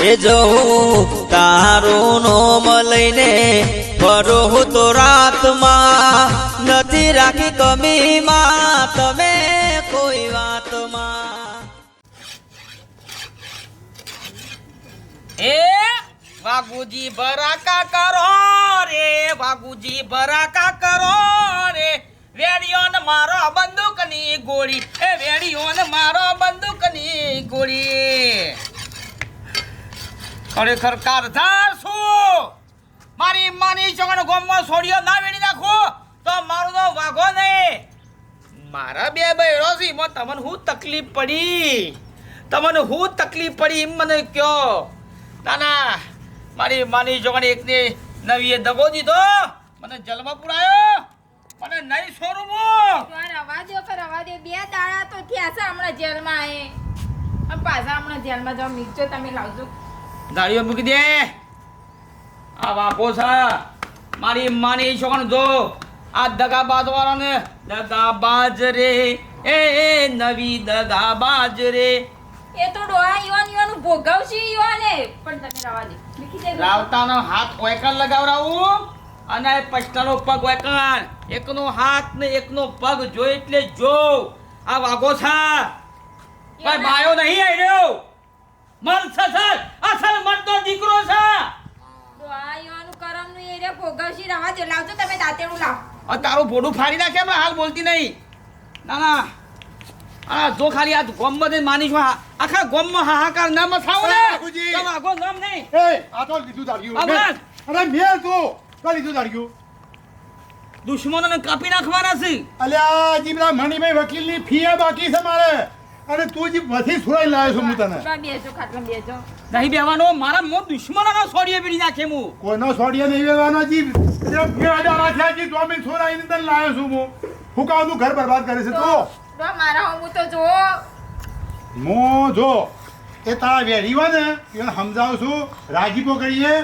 એ જવું તારું નોમ લઈને ફરો હું તો રાતમાં નથી રાખી કમીમાં તમે કોઈ વાતમાં. એ વાગુજી ભરાકા કરો રે વાગુજી ભરાકા કરો રે. વેડિયોન મારો બંદૂકની ગોળી, એ વેડિયોન મારો બંદૂકની ગોળી. ખરેખર કારધાર છું. મારી માની ચોકડ ગોમમાં છોડ્યો ના વેડી નાખો, તો મારું તો વાઘો નહીં. મારા બે બહેરો છે, એમાં તમને હું તકલીફ પડી? તમને હું તકલીફ પડી એમ મને કયો ના ના, મારી માની ચોકડ એકને નવીએ દગો દીધો. મને જલમાં પુરાયો. મને નહીં છોડું હું. રવા કે રવા દ્યો. બે દાડા તો થયા છે હમણાં જેલમાં એ પાછા હમણાં જેલમાં જાઓ મિક્સર તમે લાવજો. દાડીઓ મૂકી દે. આ વાપો છે. મારી માની છોકણ જો. આ દગાબાજ વાળાને દગાબાજ રે. એ નવી દગાબાજ રે. એ તો ડોહા યુવાન ઈવાનું ભોગવશે યુવાને. પણ તમે રવા દો. મૂકી દે રાવતાનો હાથ ઓયકર લગાવરાવું? અને પછતાનો પગ ઓયકર એકનો હાથ ને એકનો પગ જો એટલે જો. આ વાગો છે. ભાઈ બાયો નહીં આવી મન સસર અસલ મનનો દીકરો છે ડોહા ઈવાનું કરમનું એ રે ભોગવશે રવા દો લાવજો તમે દાંતેડું લાવ આ તારું ભોડું ફાડી નાખે હમણાં હાલ બોલતી નહીં. ના ના. આ જો ખાલી આ ગોમમાં જઈને માની છું આખા ગોમમાં હાહાકાર ના મથાવો ને. બાપુજી. તો વાગો નામ નહીં. એ આ તો લીધું દાડ્યું! અરે મેલ તો તો લીધું દાડ્યું દુશ્મનોને કાપી નાખવાના છે. અલ્યા જીમરા મણિભાઈ વકીલની ફી બાકી છે મારે. અને તું જી વધી છોડાઈ લાવ્યો છું હું તને. ખાટલા નહીં બેવાનો મારા મો દુશ્મનોનો સોડીએ પીડી નાખે હું. કોઈનો છોડીએ નહીં બેવાનો જી હજાર થયા જી તો મેં છોડાઈને તને લાવ્યો છું હું. હું કામ તું ઘર બરબાદ કરે છે તો મારા હું તો જો મો જો એ તારા વેરી હોય ને એને સમજાવું છું રાજીપો કરીએ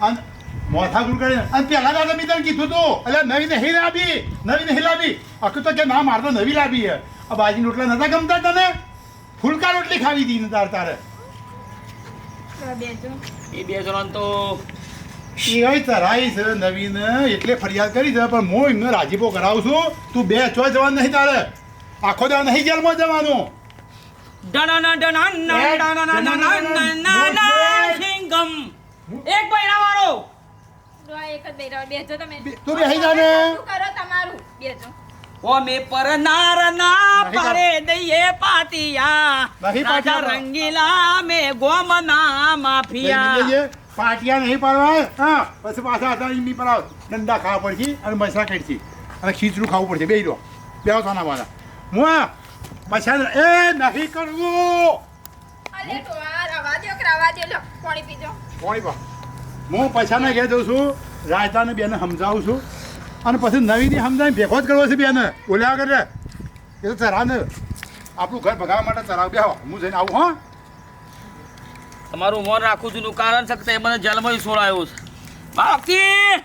અને મોથાકૂટ કરીને અને દાદા મેં તને કીધું તું એટલે નવી નહીં લાવી નવી નહીં લાવી આખું તો કે ના મારે તો નવી લાવી આ બાજી રોટલા નતા ગમતા તને? ફૂલકા રોટલી ખાવી હતી તાર તારે. એ બે જણ તો એ હોય ચરાઈ છે નવીન એટલે ફરિયાદ કરી છે પણ હું એમને રાજીપો કરાવું છું. તું બે ચો જવાનું નહીં તારે. આખો દાવ નહીં જેલમાં જવાનું. એક મહિના વાળો એક જ બેરા તમે. બે- તું બેસી કરો તમારું? બેસો ઓ મે પર નાર ના પારે દઈએ પાટિયા. નહીં રાજા રંગીલા મે ગોમ ના માફિયા. પાટિયા નહીં પાડવા હા પછી પાછા હતા એમની પર. દંડા ખાવા પડશે અને મસા કાઢશે અને ખીચડું ખાવું પડશે. બે લો બે થાના વાળા હું પછી એ નહીં કરવું. રવા રવા લો પાણી પીજો પાણી પા. હું પછાના ઘેર જઉં છું. રાજદાને બેને સમજાવું છું. અને પછી નવીની સમજાવી ભેગો જ કરવો છે બેન બોલ્યા કરે એ તો ચરાને આપણું ઘર ભગાવવા માટે ચરાવ બે હું જઈને આવું હા તમારું મન રાખું છું નું કારણ છે કે મને જેલમાં છોડાયો છે બાકી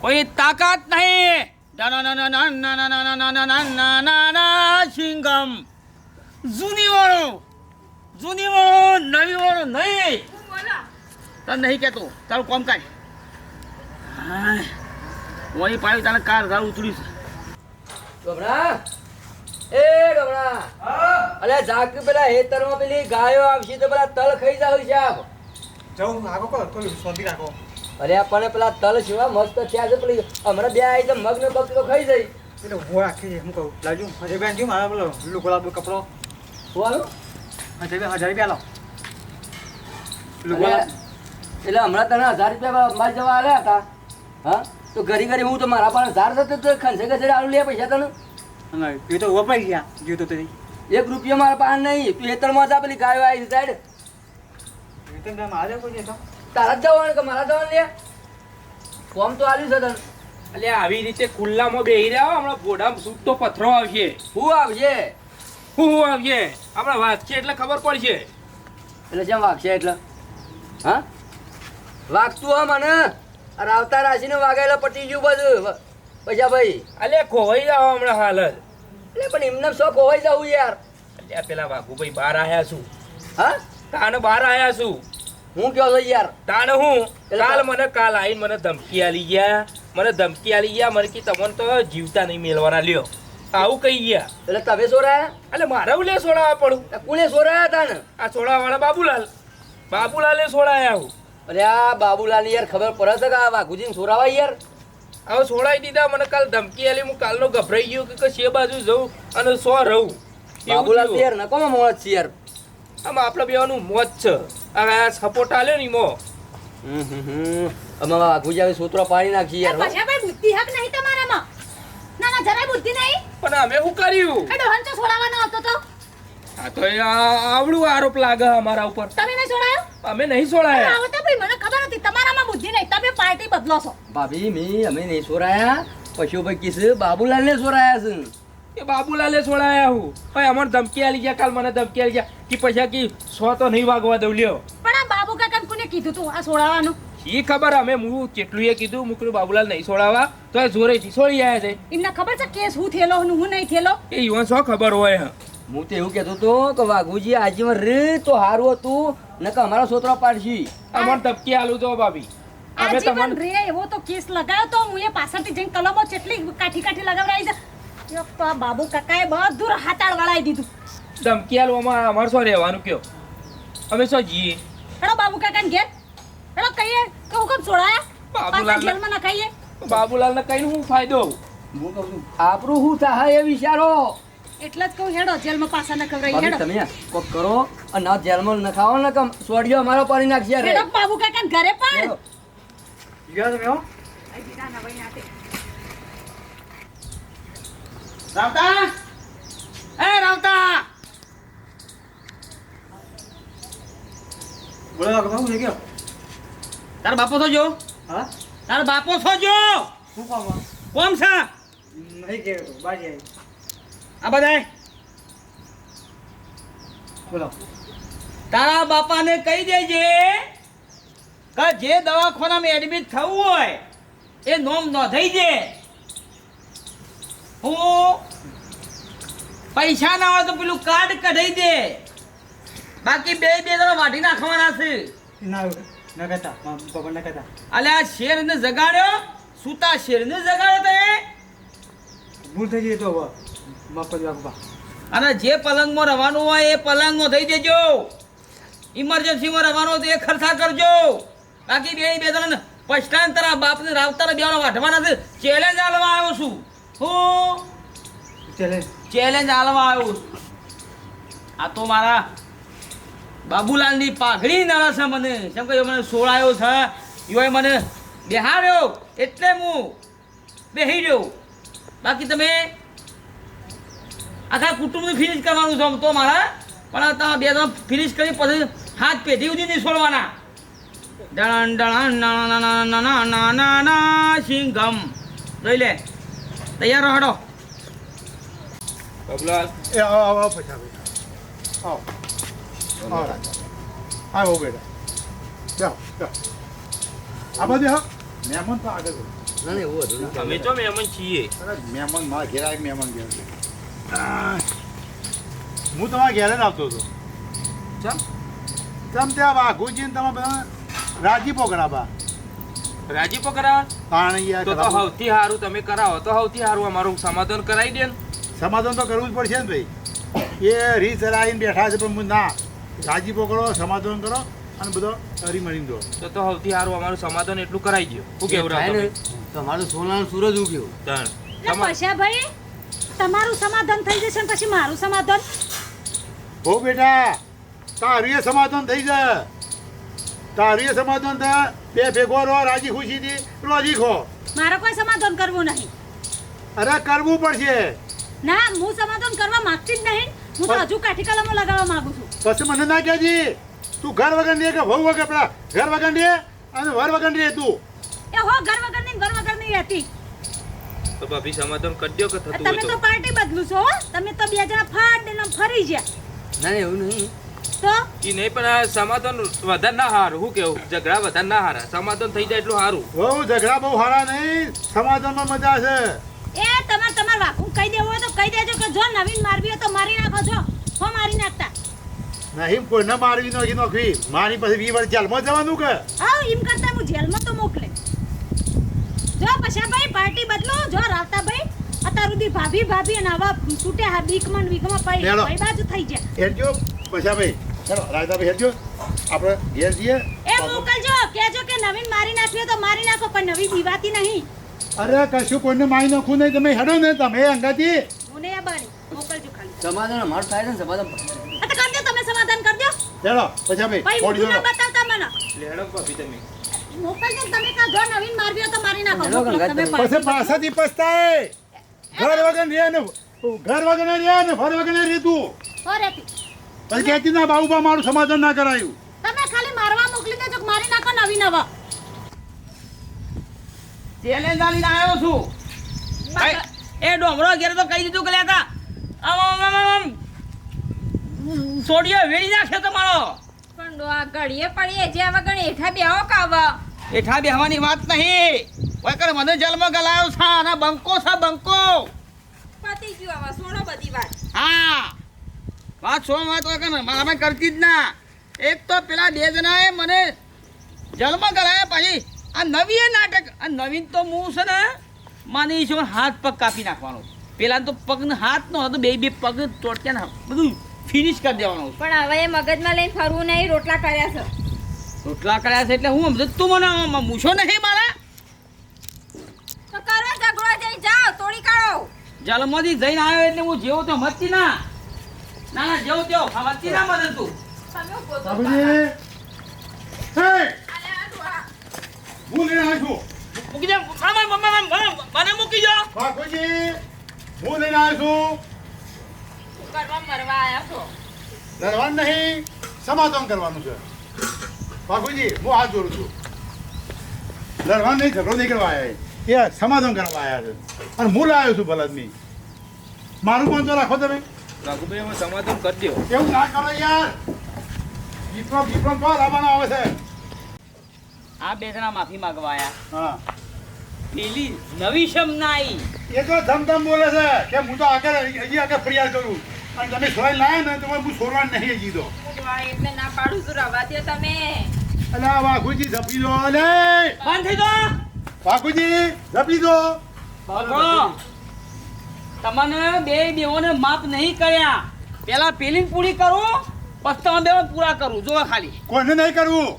કોઈ તાકાત નહીં ના સિંગમ જૂની વાળો જૂની વાળો નવી વાળો નહીં તને નહીં કહેતો તારું કોમ કાઢ વળી પાડી તને કાર ઘર ઉતરી છે. ગભરા. એ ગભરા. અલે જાગ પેલા હેતરમાં પેલી ગાયો આવશે તો પેલા તલ ખાઈ જાવ છે આપ જવું આગો કો કોઈ શાંતિ રાખો. અરે પણ પેલા તલ જેવા મસ્ત થયા છે પેલી. હમણાં બે આવી તો મગ ને બકરો ખાઈ જાય. એટલે હું રાખી હું કહું. લાજુ હજે બેન જો મારા પેલો લીલો ગુલાબ કપડો. આવ્યો હજે બે હજાર રૂપિયા લો. એટલે એટલે હમણાં તને હજાર રૂપિયા મારી જવા આવ્યા હતા. હા? તો ઘરી ઘરી હું તો મારા પાસે હજાર થતો તો ખંસે ખંસે આલુ લે પૈસા તને? એ તો વપરાઈ ગયા જો તો એક રૂપિયો મારા પાસે નહીં તું હેતરમાં જા પેલી ગાયો આવી સાઈડ. તારા જ જવાનું કે મારા જવાનું લે? ફોર્મ તો આલ્યું છે તને. એટલે આવી રીતે ખુલ્લામાં બેહી રહ્યા હમણાં ઘોડામાં સૂટ તો પથરો આવશે. હું આવશે હું હું આવશે આપણે વાંચશે એટલે ખબર પડશે. એટલે જેમ વાગશે એટલે? હા? વાગતું હા મને. આ રાવતા રાશિને વાગેલો પટી ગયું બધું. પૈસા ભાઈ. અલે ખોવાઈ જાવ હમણાં હાલ જ. એટલે પણ એમને શો ખોવાઈ જવું યાર? એ પેલા વાઘુભાઈ બહાર આવ્યા છું. હા? તાને બહાર આવ્યા છું. હું કયો છો યાર? તાને હું? એટલે કાલ મને કાલ આવીને મને ધમકી આલી ગયા. મને ધમકી આલી ગયા મને કે તમને તો જીવતા નહીં મેળવાના. લ્યો આવું કહી ગયા. એટલે તમે સોરાયા? એટલે મારે લે સોડાવા પડું. કોને સોરાયા તાને આ સોડાવાળા બાબુલાલ. બાબુલાલે સોડાયા હું. અરે આ બાબુલાલ યાર ખબર પડે છે કે આ વાઘુજીને સોરાવા યાર? હવે સોડાઈ દીધા મને કાલ ધમકી આલી હું કાલનો ગભરાઈ ગયો કે શે બાજુ જઉં અને સો રહું. બાબુલાલ. યાર નકો મોત છે યાર. આમ આપણે બેવાનું મોત છે. હવે આ સપોર્ટ આલ્યો ને ઈમો હમ હમ હમ. અમે વાઘુજી હવે સોતરો પાડી નાખી યાર પછી ભાઈ બુદ્ધિ હક નહીં તમારામાં. ના ના જરાય બુદ્ધિ નહીં. પણ અમે શું કર્યું? એ ડોહન તો છોડાવવાનો હતો તો. આ તો આવડું આરોપ લાગે અમારા ઉપર. તમે નહીં છોડાયો અમે નહીં સોડાયા. આવો તો ભાઈ મને ખબર હતી તમારામાં બુદ્ધિ નહીં. તમે પાર્ટી બદલો છો. ભાભી મેં અમે નહીં છોડાયા પછી ભાઈ કિસ બાબુલાલ ને છોડાયા છે. એ બાબુલાલે સોડાયા હું. ભાઈ અમાર ધમકી આલી ગયા કાલ મને ધમકી આલી ગયા. કે પછી કે સો તો નહીં વાગવા દઉં લ્યો. પણ આ બાબુ કાકા કોને કીધું તું આ છોડાવવાનું એ ખબર અમે હું કેટલું એ કીધું મુકરું બાબુલાલ નહીં છોડાવા તો એ જોરેથી છોડી આવ્યા છે. એમને ખબર છે કેસ હું થયેલો હું નહીં થેલો? એ યુવાન શું ખબર હોય હે? હું તો એવું કહેતો હતો કે વાઘુજી આજીવન રે તો સારું હતું નકર અમારા છોતરા પાડશી. અમારે ધબકી આલું તો ભાભી. અમે આજીવન તમને રે એવો તો કેસ લગાવ્યો તો હું એ પાછળથી જઈને કલમો કેટલી કાઠી કાઠી લગાવડાવી છે. એક તો આ બાબુ કાકાએ બધું હાતાળ વળાવી દીધું. ધમકી આલું અમારે અમારે શું રહેવાનું કયો? અમે શું જીએ? હેડો બાબુ કાકાને ઘેર. હેડો કહીએ કે હું કેમ છોડાયા? પાછા જેલમાં નખાઈએ. બાબુલાલને કહીને હું ફાયદો હું કહું છું આપણું શું થાય એ વિચારો. એટલે જ કહું હેડો જેલમાં પાછા ન ભાભી હેડો. તમે કોક કરો અને ના જેલમાં નખાવો ને કમ સોડિયો અમારો પાડી નાખશે રે હેડો બાબુ કાકા ઘરે પણ. ગયા તમે હો. રાવતા! એ રાવતા! બોલો કાકા હું ગયો તાર બાપો છો જો? હા? તાર બાપો છો જો? શું કામ કોમ છે? નહીં કે બાજી આવી. આ બધા બોલો. તારા બાપાને કહી દેજે કે જે દવાખાનામાં એડમિટ થવું હોય એ નોમ નોંધાઈ દે. હું પૈસા ના હોય તો પેલું કાર્ડ કઢાઈ દે. બાકી બે બે જણા વાઢી નાખવાના છે. ના ન કહેતા. પપ્પા ન કહેતા. અલે આ શેરને જગાડ્યો? સૂતા શેરને જગાડ્યો તે ભૂલ થઈ ગઈ તો હવે. અને જે પલંગમાં રવાનું હોય એ પલંગમાં થઈ દેજો ઇમરજન્સીમાં રવાનો તો એ ખર્ચા કરજો. બાકી બે બે જણ પછતાન તારા બાપને રાવતા બેવાનો વાઢવાના છે. ચેલેન્જ આલવા આવ્યો છું. હું? ચાલે ચેલેન્જ આલવા આવ્યો આ તો મારા બાબુલાલની પાઘડી નાળા છે મને. કેમ કે મને સોળાયો છે. એઓએ મને બેહાડ્યો. એટલે હું બેહી રહ્યો. બાકી તમે આખા કુટુંબનું ફિનિશ કરવાનું છે તો મારા. પણ તમે બે ત્રણ ફિનિશ કરી પછી હાથ પેઢી સુધી નહીં છોડવાના. ડણ ડણ ના ના ના સિંઘમ. જોઈ લે. તૈયાર રહો બબલાલ એ આવો પૈસા પૈસા આવો. આવો. રાજા. આવો બેટા. જાઓ જાઓ. હા. મહેમાન તો આગળ એવું હતું. તો મહેમાન છીએ? મહેમાન મારા ઘેર આવે મહેમાન ઘેર હું તમારા ઘેરે જ આવતો હતો. ચમ? ચમ ત્યાં વાઘુજી તમે બધા રાજીપો કરાવવા. રાજીપો કરાવવા? પાણી યાર તો. સૌથી સારું તમે કરાવો તો સૌથી સારું અમારું સમાધાન કરાવી દે ને. સમાધાન તો કરવું જ પડશે ને ભાઈ. એ રીત ચલાવીને બેઠા છે પણ હું ના. રાજીપો કરો સમાધાન કરો અને બધો હરી મળી દો. તો તો સૌથી સારું અમારું સમાધાન એટલું કરાવી દો શું કેવું થાય રાવ ને તમે તો અમારું સોનાનું સૂરજ ઉગ્યું. તાણ. પૈસા ભાઈ? તમારું સમાધાન થઈ જશે ને પછી મારું સમાધાન? હો બેટા તારું એ સમાધાન થઈ જાય તારું એ સમાધાન થાય બે ભેગો રહો રાજી ખુશીથી. લોજી ખો. મારે કોઈ સમાધાન કરવું નહીં. અરે કરવું પડશે. ના હું સમાધાન કરવા માંગતી જ નહીં. હું તો હજુ કાઠી કલમો લગાવવા માંગુ છું. પછી મને ના કહેજી. તું ઘર વગર દે કે વહુ વગર પેલા ઘર વગર દે અને વર વગર દે તું એ હો ઘર વગરની નહીં ઘર વગર નહીં રહેતી. તો ભાભી સમાધાન કરી દો કે થતું તમે તો. પાર્ટી બદલું છો તમે તો બે જણા ફાટ ને ફરી ગયા. ના એવું નહીં. તો? ઈ નહીં પણ આ સમાધાન વધારે ના હારું. હું કેવું? ઝઘડા વધારે ના હારા. સમાધાન થઈ જાય એટલું સારું બહુ ઝઘડા બહુ હારા નહીં. સમાધાનમાં મજા છે. એ તમાર તમાર વાકું. કહી દેવું હોય તો કહી દેજો કે જો નવીન મારવી હોય તો મારી નાખો છો હો મારી નાખતા. નહીં કોઈને મારવી નોખી નોખવી. મારી પાસે વી વર્ષ જેલમાં જવાનું કે? હા એમ કરતા હું જેલમાં તો મોકલે. જો પછાભાઈ પાર્ટી બદલો જો રાવતાભાઈ અત્યાર સુધી ભાભી ભાભી અને આવા છૂટે હા બીકમાં ને બીકમાં પાઈ ભાઈ બાજુ થઈ જાય હેરજો પછી ભાઈ. ચલો રાયતાભાઈ હેરજો આપણે ઘેર જઈએ. એ મોકલજો કેજો કે નવીન મારી નાખ્યો તો મારી નાખો પણ નવી દીવાતી નહીં. અરે કશું કોઈને મારી નાખું નહીં તમે હેડો ને તમે અંગાથી. મને આ બારી મોકલજો ખાલી. સમાધાન મારું થાય છે ને સમાધાન. આ તો કરજો તમે સમાધાન કરજો. ચલો પછી ભાઈ ભાઈ દો. બતાવતા મને. લેડો ભાભી તમે. મોકલજો તમે કાં જો નવીન મારવી તો મારી નાખો. લેલો મોકલો ગંગા તમે તમે. પછી પાછાથી પસ્તાય. ઘર વગર રે ને ઘર વગર રે ને ફર વગર રે તું. પછી કહેતી ના બાબુબા મારું સમાધાન ના કરાયું. તમે ખાલી મારવા મોકલી દેજો મારી નાખો નવીન હવે ચેલેન્જ આલીને આવ્યો છું. એ ડોમરો ઘેર તો કહી દીધું કે લેતા આમ આમ આમ સોડિયો વેડી નાખ્યો તમારો. પણ ડોહા ઘડીએ પડીએ જે વગર હેઠા બેહો કાવા. એઠા બેહવાની વાત નહીં. ઓય મને જલમાં ગલાયો છે અને બંકો છે બંકો. પતી ગયું હવે છોડો બધી વાત. હા. વાત સો વાત મારા કરતી જ ના. એક તો પેલા બે જણાએ મને જલમાં ગલાયા પછી આ નવી એ નાટક આ નવીન તો હું છે ને માની છું હાથ પગ કાપી નાખવાનો. પેલા તો પગ ને હાથ નો હતો બે બે પગ ને બધું ફિનિશ કરી દેવાનું. પણ હવે મગજમાં લઈને ફરવું નહીં રોટલા કર્યા છે. રોટલા કર્યા છે એટલે હું સમજ તું મને મૂછો નહીં મારા. તો કરો ઝઘડો જઈ જાઓ તોડી કાઢો. જલમાંથી જઈને આવ્યો એટલે હું જેવો તો મચી ના. ના ના જેવો તેવો મચી ના મને તું. હે? લઈને આવ્યો મૂકી દે મને મૂકી દો. બાપુજી હું લઈને આવ્યો છું. કરવા મરવા આયા છો? લડવાનું નહીં સમાધાન કરવાનું છે. બાપુજી હું હાથ જોડું છું. લડવાનું નહીં ઝઘડો નહીં કરવા આવ્યા એ સમાધાન કરવા આવ્યા છે. અને હું લાવ્યો છું બળદની મારું કોણ તો રાખો તમે. રાઘુભાઈ અમે સમાધાન કરી દો. એવું ના કરો યાર. વિપ્લવ વિપ્લવ તો લાવવાનો આવે છે? આ બે જણા માફી માંગવા આયા. હા. પેલી નવી શમ ના આવી એ તો ધમધમ બોલે છે. કે હું તો આગળ હજી આગળ ફરિયાદ કરું. અને તમે સોય લાયા ને તો હું છોડવા નહીં હજી તો. એટલે ના પાડું છું રવા દે તમે. અલા વાઘુજી દો અલે! બંધ થઈ દો. વાઘુજી તમને બે બેઓને માફ નહીં કર્યા. પેલા પેલી પૂરી કરું પછી તમે બે પૂરા કરું. જો ખાલી. કોને નહીં કરવું?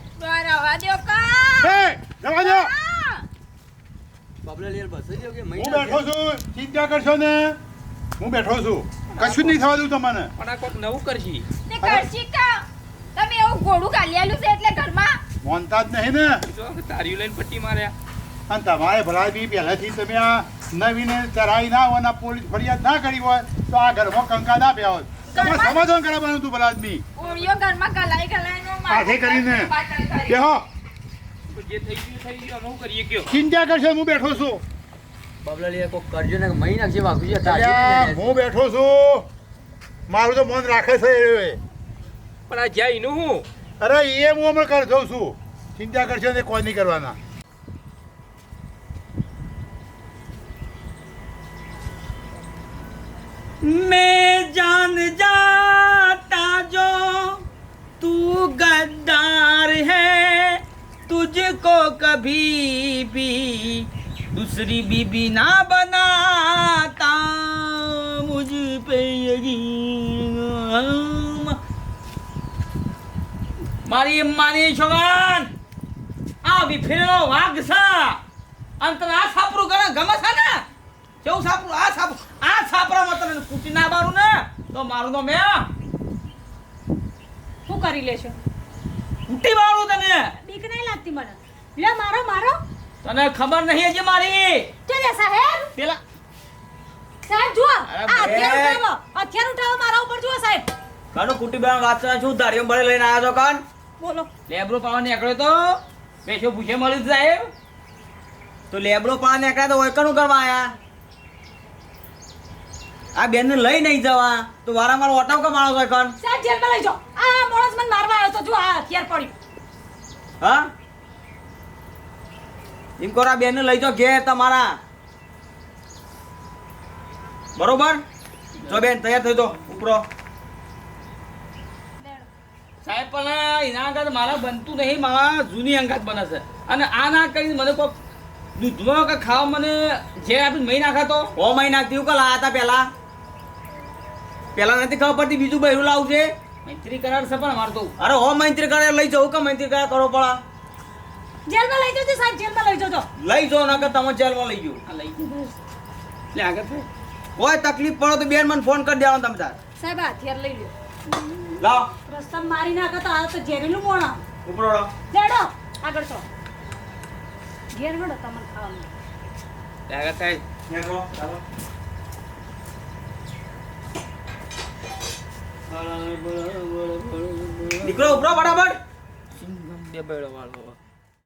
રવા દો કા? દો! બાબલા લેર બસ કે હું બેઠો છું ચિંતા કરશો ને. હું બેઠો છું. કશું નહીં થવા દઉં તમને. પણ આ કોક નવું કરશી. તે કરશી કા તમે એવું ઘોડું કાઢી છે એટલે ઘરમાં? મોનતા જ નહીં ને. જો તારી લઈને પટ્ટી માર્યા. અને તમારે ભલા બી પહેલાથી તમે આ નવીને ચરાઈ ના હોય ને આ પોલીસ ફરિયાદ ના કરી હોય તો આ ઘરમાં કંકા ના પ્યા હોત તમારે સમાધાન કરાવવાનું હતું ભલા આદમી ઓળિયો ઘરમાં ગલાઈ ગલાઈનો હાથે કરીને. પાટણ કરી. બેહો જે થઈ ગયું થઈ ગયું અમે કરીએ કયો? ચિંતા કરશે હું બેઠો છું. બાબલા લેર કોક કરજો ને મહી નાખશે વાઘુજી અલ્યા, હું બેઠો છું મારું તો મન રાખે છે એ. પણ આ જ્યાં એનું હું અરે એ હું હમણાં કર જઉં છું ચિંતા કરશો ને કોઈ નહીં કરવાના मैं जान जाता जो तू गद्दार है तुझको कभी भी दूसरी बीबी ना बनाता मुझ पे यकीन મારી માની છોગન આ વિફેરો વાઘ છે અંતર આ સાપરું ગણે ગમે છે ને કેવું સાપરું આ સાપ આ સાપરામાં તને કૂટી ના મારું ને તો મારું તો મેં શું કરી લેશો કૂટી મારું તને બીક નહીં લાગતી મને લે મારો મારો તને ખબર નહીં હજી મારી? ચાલે સાહેબ. પેલા સાહેબ જુઓ આ અત્યારે ઉઠાવો. અત્યારે ઉઠાવો મારા ઉપર જુઓ સાહેબ. કાનો કુટી બેન વાત કરે છું દાડીઓ બળે લઈને આવ્યા છો કાન. બોલો. લેબરો પાવા નીકળ્યો તો? પેશો ભૂસે મળી સાહેબ તો લેબરો પાવા નીકળ્યા તો ઓયકણું કરવા આયા? આ બેન ને લઈ નહીં જવા. તો વારંવાર ઓટાવ કે માણસ હોય કોણ સાહેબ જેલમાં લઈ જાઓ. આ માણસ મને મારવા આવ્યો તો જો આ હથિયાર પડ્યું. હા? એમ કરો આ બેન લઈ જાઓ ઘેર તમારા. બરોબર? જો બેન તૈયાર થઈ દો ઉપરો. સાહેબ પણ એના આગળ મારા બનતું નહીં મારા જૂની અંગાત બને છે. અને આ ના કરીને મને કોઈ દૂધમાં કે ખાવા મને જે આપીને મહી નાખાતો? હો મહિના તીવું કલા હતા પહેલા પેલા નથી ખબર પડતી બીજું બહેરું લાવશે મૈત્રી કરાર છે પણ અમારે તો. અરે હો મૈત્રી કરાર લઈ જવું કે મૈત્રી કરે કરો પડે જેલમાં લઈ જજો સાહેબ જેલમાં લઈ જજો. લઈ જાઓ નકર તમે જેલમાં લઈ ગયો આ લઈ લે આગળ થાય કોઈ તકલીફ પડો તો બેન મને ફોન કરી દેવાનો તમે તાર. સાહેબ આ હથિયાર લઈ લ્યો. લાવ. રસ્તા મારી નાખો તો આ તો ઝેરીલું મોણા. ઉપરોડો લેડો આગળ છો. ઘેર વડો તમને ખાવાનું. લે આગળ થાય. નેકરો ચાલો. નીકળો ઉપરો ફટાફટ બે બેડો વાળો.